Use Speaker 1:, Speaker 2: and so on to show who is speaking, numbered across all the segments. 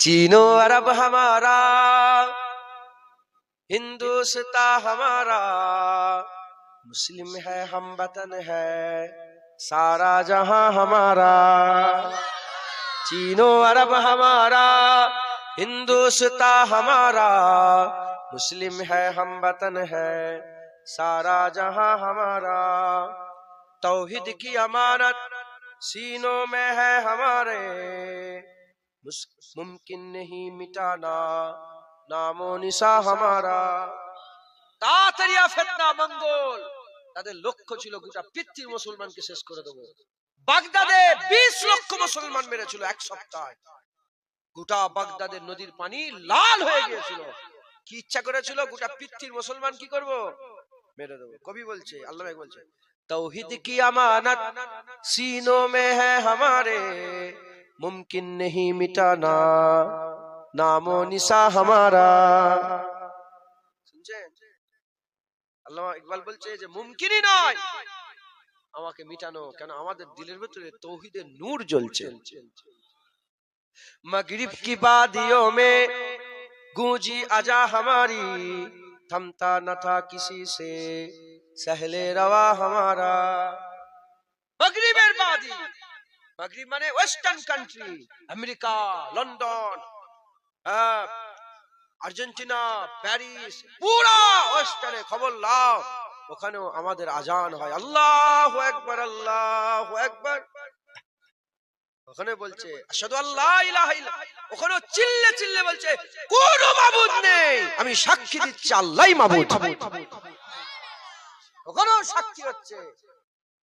Speaker 1: Chino अरब हमारा हिंदुस्तान हमारा। मुस्लिम है, हम वतन है, सारा जहाँ हमारा। चीनो अरब हमारा हिंदुस्तान हमारा। मुस्लिम है, हम वतन है, सारा जहाँ हमारा। तौहीद की अमानत, सीनों में है हमारे। मुमकिन नहीं मिटाना नामो निशा हमारा তাড়াতাড়িয়া ফেতনা মঙ্গল তাদের লক্ষ্য ছিল গোটা পৃথিবীর মুসলমানকে শেষ করে দেবো বাগদাদে বিশ লক্ষ মুসলমান মেরেছিল এক সপ্তাহে গোটা বাগদাদের নদীর পানি লাল হয়ে গিয়েছিল কি ইচ্ছা করেছিল গোটা পৃথিবীর মুসলমান কি করব মেরে দেবো কবি বলছে আল্লাহ বলছে तौहीद की अमानत सीनों में है हमारे मुमकिन नहीं मिटाना नामो निशा हमारा শুনছেন আল্লাহ ইকবাল বলছে যে মুমকিনই নয় আমাকে মিটানো কেন আমাদের দিলের ভেতরে তৌহিদের নূর জ্বলছে मगरिब की वादियों में गूंजी अजा हमारी थमता न था किसी से सहले रवा हमारा मगरिबेर वादी মাগরিব মানে ওয়েস্টার্ন কান্ট্রি আমেরিকা, লন্ডন হ্যাঁ, আর্জেন্টিনা, প্যারিস, পুরো ওয়েস্টার্নে খবর লাও, ওখানেও আমাদের আজান হয়। আল্লাহ একবার আল্লাহ একবার ওখানে বলছে আসাদু আল্লাহ ইলাহা ওখানে চিল্লে চিল্লে বলছে, কোন মাবুদ নেই। আমি সাক্ষী দিচ্ছি আল্লাহ মাবুদ। ওখানেও সাক্ষী হচ্ছে।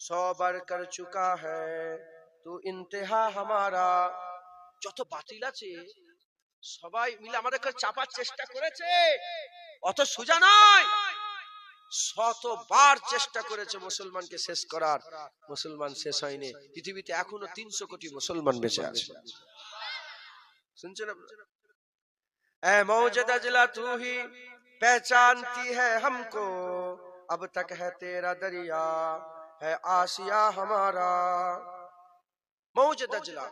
Speaker 1: सौ बार कर चुका है तू इंतहा हमारा যত বাতিল আছে সবাই মিলে আমাদেরকে চাপার চেষ্টা করেছে অত সোজা নয় শতবার চেষ্টা করেছে মুসলমানকে শেষ করার মুসলমান শেষ হয়নি পৃথিবীতে এখনো তিনশো কোটি মুসলমান বেঁচে আছে শুনছেন আপনারা? ऐ मौजद अजला तू ही पहचानती है हमको अब तक है तेरा दरिया ہے آسیہ ہمارا মৌজ দাজলা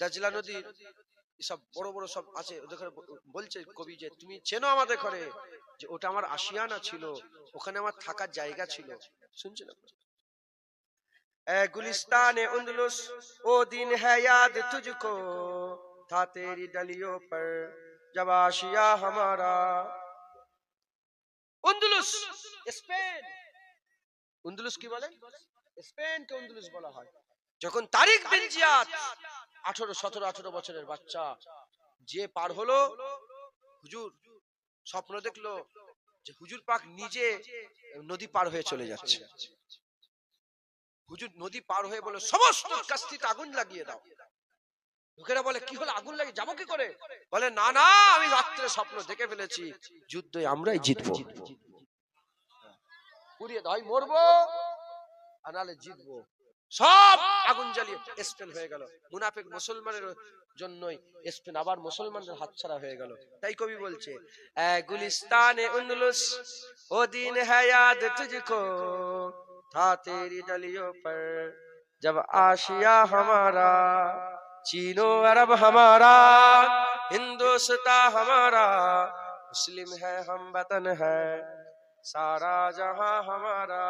Speaker 1: দাজলা নদীর সব বড় বড় সব আছে। বলছে কবি যে, তুমি চেনো আমাদের ঘরে যে ওটা আমার আসিয়ানা ছিল, ওখানে আমার থাকার জায়গা ছিল। ও দিন হ্যাঁ উন্দুলুস কি বলে? স্পেনকে উন্দুলুস বলা হয়। যখন তারিক বিন জিয়াদ আঠারো সতেরো আঠারো বছরের বাচ্চা যে পার হলো হুজুর স্বপ্ন দেখল যে হুজুর পাক নিজে নদী পার হয়ে চলে যাচ্ছে। হুজুর নদী পার হয়ে বলে সমস্ত কাস্তিতে আগুন লাগিয়ে দাও। লোকেরা বলে কি হলো আগুন লাগিয়ে যাব কি করে? বলে না না আমি রাত্রে স্বপ্ন দেখে ফেলেছি যুদ্ধে আমরাই জিতবো। পুড়িয়ে দাও মরবো। আর নাহলে জিতবো। সব আগুন জ্বালিয়ে স্পেন হয়ে গেল। মুনাফেক মুসলমানের জন্যই স্পেন, আবার মুসলমানদের হাতছাড়া হয়ে গেল। তাই কবি বলছে গুলিস্তানে উনলুস, ও দিন হ্যাদ পর। জব আশিয়া হামারা আরব হামারা হিন্দুস্তা হামারা, মুসলিম হ্যাঁ হাম বতন হ্যাঁ सारा जहाँ हमारा